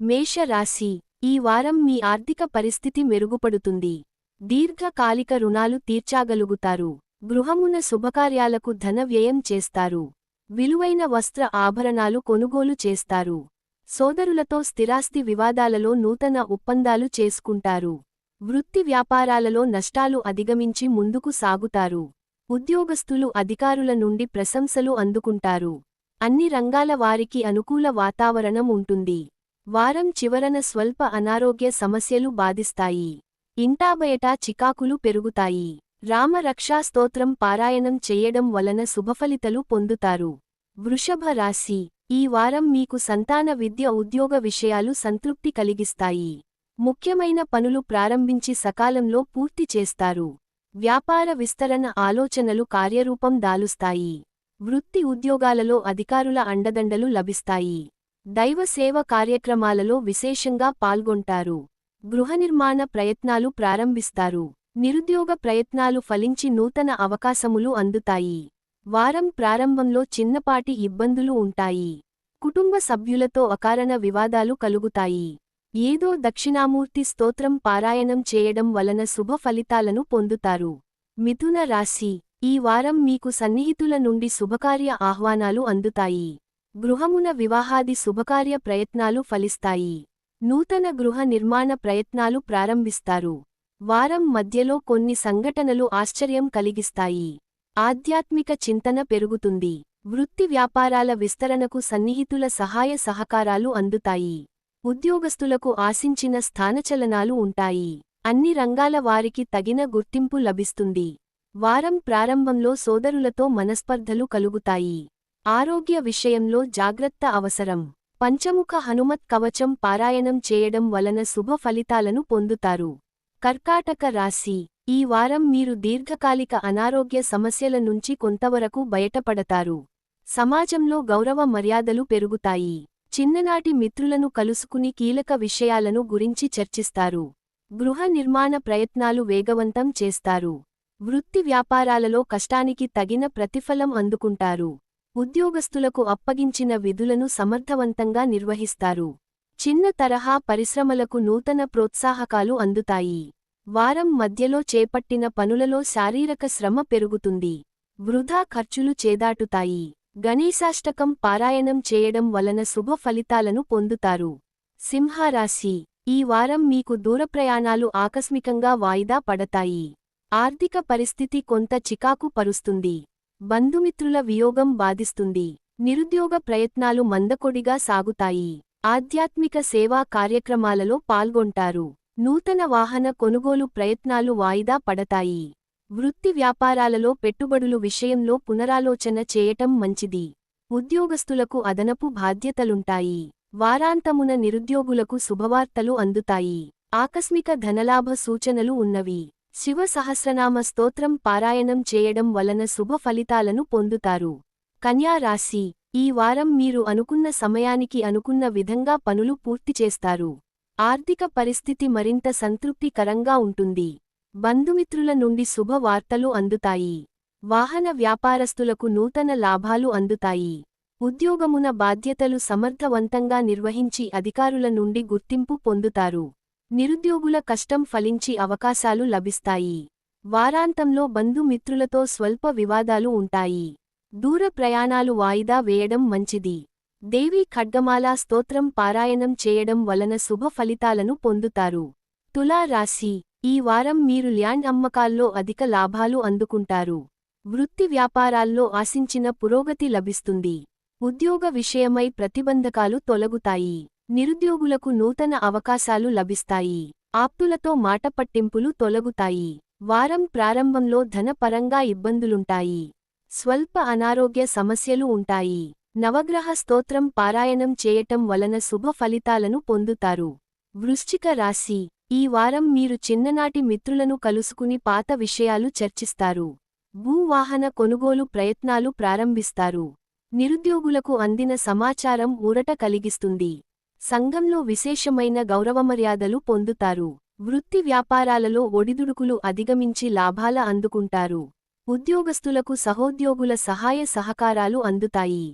మేష రాశి ఈ వారం మీ ఆర్థిక పరిస్థితి మెరుగుపడుతుంది. దీర్ఘకాలిక రుణాలు తీర్చాగలుగుతారు. గృహమున శుభకార్యాలకు ధన వ్యయం చేస్తారు. విలువైన వస్త్ర ఆభరణాలు కొనుగోలు చేస్తారు. సోదరులతో స్థిరాస్తి వివాదాలలో నూతన ఒప్పందాలు చేసుకుంటారు. వృత్తి వ్యాపారాలలో నష్టాలు అధిగమించి ముందుకు సాగుతారు. ఉద్యోగస్తులు అధికారుల నుండి ప్రశంసలు అందుకుంటారు. అన్ని రంగాల వారికి అనుకూల వాతావరణం ఉంటుంది. వారం చివరన స్వల్ప అనారోగ్య సమస్యలు బాధిస్తాయి. ఇంటాబయటా చికాకులు పెరుగుతాయి. రామరక్షా స్తోత్రం పారాయణం చెయ్యడం వలన శుభఫలితలు పొందుతారు. వృషభ రాశి ఈ వారం మీకు సంతాన విద్య ఉద్యోగ విషయాలు సంతృప్తి కలిగిస్తాయి. ముఖ్యమైన పనులు ప్రారంభించి సకాలంలో పూర్తి చేస్తారు. వ్యాపార విస్తరణ ఆలోచనలు కార్యరూపం దాలుస్తాయి. వృత్తి ఉద్యోగాలలో అధికారుల అండదండలు లభిస్తాయి. దైవ సేవ కార్యక్రమాలలో విశేషంగా పాల్గొంటారు. గృహనిర్మాణ ప్రయత్నాలు ప్రారంభిస్తారు. నిరుద్యోగ ప్రయత్నాలు ఫలించి నూతన అవకాశములు అందుతాయి. వారం ప్రారంభంలో చిన్నపాటి ఇబ్బందులు ఉంటాయి. కుటుంబ సభ్యులతో అకారణ వివాదాలు కలుగుతాయి. ఏదో దక్షిణామూర్తి స్తోత్రం పారాయణం చేయడం వలన శుభ ఫలితాలను పొందుతారు. మిథున రాశి. ఈ వారం మీకు సన్నిహితుల నుండి శుభకార్య ఆహ్వానాలు అందుతాయి. గృహమున వివాహాది శుభకార్య ప్రయత్నాలు ఫలిస్తాయి. నూతన గృహ నిర్మాణ ప్రయత్నాలు ప్రారంభిస్తారు. వారం మధ్యలో కొన్ని సంఘటనలు ఆశ్చర్యం కలిగిస్తాయి. ఆధ్యాత్మిక చింతన పెరుగుతుంది. వృత్తి వ్యాపారాల విస్తరణకు సన్నిహితుల సహాయ సహకారాలు అందుతాయి. ఉద్యోగస్తులకు ఆశించిన స్థానచలనాలు ఉంటాయి. అన్ని రంగాల వారికి తగిన గుర్తింపు లభిస్తుంది. వారం ప్రారంభంలో సోదరులతో మనస్పర్ధలు కలుగుతాయి. ఆరోగ్య విషయంలో జాగ్రత్త అవసరం. పంచముఖ హనుమత్ కవచం పారాయణం చేయడం వలన శుభ ఫలితాలను పొందుతారు. కర్కాటక రాశి. ఈ వారం మీరు దీర్ఘకాలిక అనారోగ్య సమస్యల నుంచి కొంతవరకు బయటపడతారు. సమాజంలో గౌరవ మర్యాదలు పెరుగుతాయి. చిన్ననాటి మిత్రులను కలుసుకుని కీలక విషయాలను గురించి చర్చిస్తారు. గృహ నిర్మాణ ప్రయత్నాలు వేగవంతం చేస్తారు. వృత్తి వ్యాపారాలలో కష్టానికి తగిన ప్రతిఫలం అందుకుంటారు. ఉద్యోగస్తులకు అప్పగించిన విధులను సమర్థవంతంగా నిర్వహిస్తారు. చిన్న తరహా పరిశ్రమలకు నూతన ప్రోత్సాహకాలు అందుతాయి. వారం మధ్యలో చేపట్టిన పనులలో శారీరక శ్రమ పెరుగుతుంది. వృధా ఖర్చులు చేదాటుతాయి. గణేశాష్టకం పారాయణం చేయడం వలన శుభ ఫలితాలను పొందుతారు. సింహరాశి. ఈ వారం మీకు దూరప్రయాణాలు ఆకస్మికంగా వాయిదా పడతాయి. ఆర్థిక పరిస్థితి కొంత చికాకు పరుస్తుంది బంధుమిత్రుల వియోగం బాధిస్తుంది. నిరుద్యోగ ప్రయత్నాలు మందకొడిగా సాగుతాయి. ఆధ్యాత్మిక సేవా కార్యక్రమాలలో పాల్గొంటారు. నూతన వాహన కొనుగోలు ప్రయత్నాలు వాయిదా పడతాయి. వృత్తి వ్యాపారాలలో పెట్టుబడులు విషయంలో పునరాలోచన చేయటం మంచిది. ఉద్యోగస్తులకు అదనపు బాధ్యతలుంటాయి. వారాంతమున నిరుద్యోగులకు శుభవార్తలు అందుతాయి. ఆకస్మిక ధనలాభ సూచనలు ఉన్నవి. శివ సహస్రనామ స్తోత్రం పారాయణం చేయడం వలన శుభ ఫలితాలను పొందుతారు. కన్యా రాశి ఈ వారం మీరు అనుకున్న సమయానికి అనుకున్న విధంగా పనులు పూర్తి చేస్తారు. ఆర్థిక పరిస్థితి మరింత సంతృప్తికరంగా ఉంటుంది. బంధుమిత్రుల నుండి శుభవార్తలు అందుతాయి. వాహన వ్యాపారస్తులకు నూతన లాభాలు అందుతాయి. ఉద్యోగమున బాధ్యతలు సమర్థవంతంగా నిర్వహించి అధికారుల నుండి గుర్తింపు పొందుతారు. నిరుద్యోగుల కష్టం ఫలించి అవకాశాలు లభిస్తాయి. వారాంతంలో బంధుమిత్రులతో స్వల్ప వివాదాలు ఉంటాయి. దూర ప్రయాణాలు వాయిదా వేయడం మంచిది. దేవీ ఖడ్గమాలా స్తోత్రం పారాయణం చేయడం వలన శుభ ఫలితాలను పొందుతారు. తులా రాశి ఈ వారం మీరు ల్యాండ్ అమ్మకాల్లో అధిక లాభాలు అందుకుంటారు. వృత్తి వ్యాపారాల్లో ఆశించిన పురోగతి లభిస్తుంది. ఉద్యోగ విషయమై ప్రతిబంధకాలు తొలగుతాయి. నిరుద్యోగులకు నూతన అవకాశాలు లభిస్తాయి. ఆప్తులతో మాటపట్టింపులు తొలగుతాయి. వారం ప్రారంభంలో ధనపరంగా ఇబ్బందులుంటాయి. స్వల్ప అనారోగ్య సమస్యలు ఉంటాయి. నవగ్రహ స్తోత్రం పారాయణం చేయటం వలన శుభ ఫలితాలను పొందుతారు. వృశ్చిక రాశి. ఈ వారం మీరు చిన్ననాటి మిత్రులను కలుసుకుని పాత విషయాలు చర్చిస్తారు. భూవాహన కొనుగోలు ప్రయత్నాలు ప్రారంభిస్తారు. నిరుద్యోగులకు అందిన సమాచారం ఊరట కలిగిస్తుంది. సంఘంలో విశేషమైన గౌరవమర్యాదలు పొందుతారు. వృత్తి వ్యాపారాలలో ఒడిదుడుకులు అధిగమించి లాభాల అందుకుంటారు. ఉద్యోగస్తులకు సహోద్యోగుల సహాయ సహకారాలు అందుతాయి.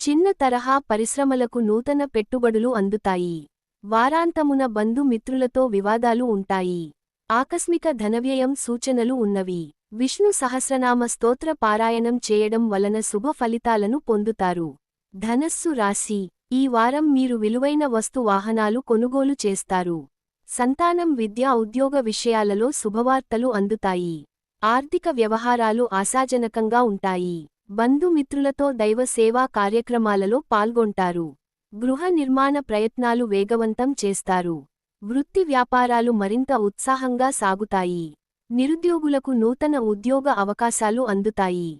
చిన్న తరహా పరిశ్రమలకు నూతన పెట్టుబడులు అందుతాయి. వారాంతమున బంధుమిత్రులతో వివాదాలు ఉంటాయి. ఆకస్మిక ధనవ్యయం సూచనలు ఉన్నవి. విష్ణు సహస్రనామ స్తోత్ర పారాయణం చేయడం వలన శుభ ఫలితాలను పొందుతారు. ధనస్సు రాశి ఈ వారం మీరు విలువైన వస్తు వాహనాలు కొనుగోలు చేస్తారు. సంతానం విద్య ఉద్యోగ విషయాలలో శుభవార్తలు అందుతాయి. ఆర్థిక వ్యవహారాలు ఆశాజనకంగా ఉంటాయి. బంధుమిత్రులతో దైవ సేవా కార్యక్రమాలలో పాల్గొంటారు. గృహ నిర్మాణ ప్రయత్నాలు వేగవంతం చేస్తారు. వృత్తి వ్యాపారాలు మరింత ఉత్సాహంగా సాగుతాయి. నిరుద్యోగులకు నూతన ఉద్యోగ అవకాశాలు అందుతాయి.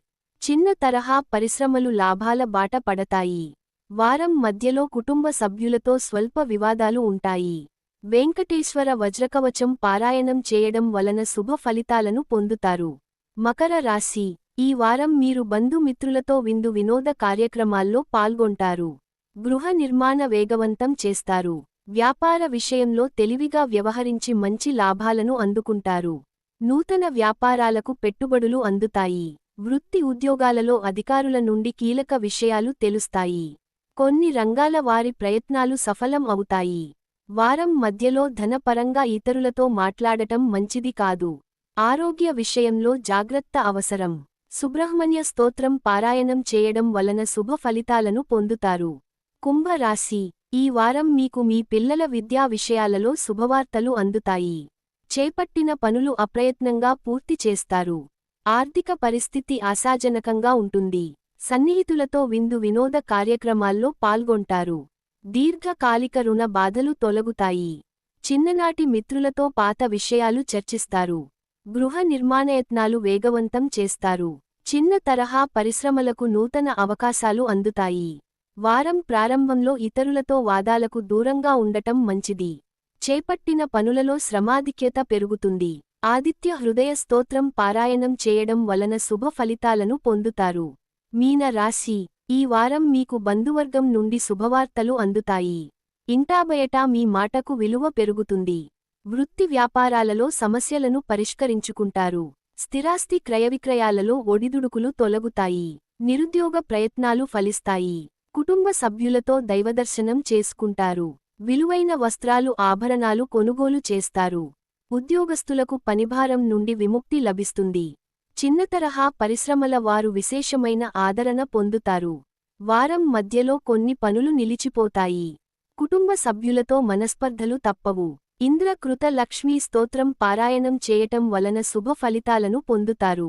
చిన్న తరహా పరిశ్రమలు లాభాల బాట పడతాయి. వారం మధ్యలో కుటుంబ సభ్యులతో స్వల్ప వివాదాలు ఉంటాయి. వెంకటేశ్వర వజ్రకవచం పారాయణం చేయడం వలన శుభ ఫలితాలను పొందుతారు. మకర రాశి. ఈ వారం మీరు బంధుమిత్రులతో విందు వినోద కార్యక్రమాల్లో పాల్గొంటారు. గృహ నిర్మాణ వేగవంతం చేస్తారు. వ్యాపార విషయంలో తెలివిగా వ్యవహరించి మంచి లాభాలను అందుకుంటారు. నూతన వ్యాపారాలకు పెట్టుబడులు అందుతాయి. వృత్తి ఉద్యోగాలలో అధికారుల నుండి కీలక విషయాలు తెలుస్తాయి. కొన్ని రంగాల వారి ప్రయత్నాలు సఫలం అవుతాయి. వారం మధ్యలో ధనపరంగా ఇతరులతో మాట్లాడటం మంచిది కాదు. ఆరోగ్య విషయంలో జాగ్రత్త అవసరం. సుబ్రహ్మణ్య స్తోత్రం పారాయణం చేయడం వలన శుభ ఫలితాలను పొందుతారు. కుంభరాశి. ఈ వారం మీకు మీ పిల్లల విద్యా విషయాలలో శుభవార్తలు అందుతాయి. చేపట్టిన పనులు అప్రయత్నంగా పూర్తి చేస్తారు. ఆర్థిక పరిస్థితి ఆశాజనకంగా ఉంటుంది. సన్నిహితులతో విందు వినోద కార్యక్రమాల్లో పాల్గొంటారు. దీర్ఘకాలిక రుణ బాధలు తొలగుతాయి. చిన్ననాటి మిత్రులతో పాత విషయాలు చర్చిస్తారు. గృహ నిర్మాణయత్నాలు వేగవంతం చేస్తారు. చిన్న తరహా పరిశ్రమలకు నూతన అవకాశాలు అందుతాయి. వారం ప్రారంభంలో ఇతరులతో వాదాలకు దూరంగా ఉండటం మంచిది. చేపట్టిన పనులలో శ్రమాధిక్యత పెరుగుతుంది. ఆదిత్య హృదయ స్తోత్రం పారాయణం చేయడం వలన శుభ ఫలితాలను పొందుతారు. మీన రాశి ఈ వారం మీకు బంధువర్గం నుండి శుభవార్తలు అందుతాయి. ఇంటాబయటా మీ మాటకు విలువ పెరుగుతుంది. వృత్తి వ్యాపారాలలో సమస్యలను పరిష్కరించుకుంటారు. స్థిరాస్తి క్రయవిక్రయాలలో ఒడిదుడుకులు తొలగుతాయి. నిరుద్యోగ ప్రయత్నాలు ఫలిస్తాయి. కుటుంబ సభ్యులతో దైవదర్శనం చేసుకుంటారు. విలువైన వస్త్రాలు ఆభరణాలు కొనుగోలు చేస్తారు. ఉద్యోగస్తులకు పనిభారం నుండి విముక్తి లభిస్తుంది. చిన్న తరహా పరిశ్రమల వారు విశేషమైన ఆదరణ పొందుతారు. వారం మధ్యలో కొన్ని పనులు నిలిచిపోతాయి. కుటుంబ సభ్యులతో మనస్పర్ధలు తప్పవు. ఇంద్రకృత లక్ష్మీ స్తోత్రం పారాయణం చేయటం వలన శుభ ఫలితాలను పొందుతారు.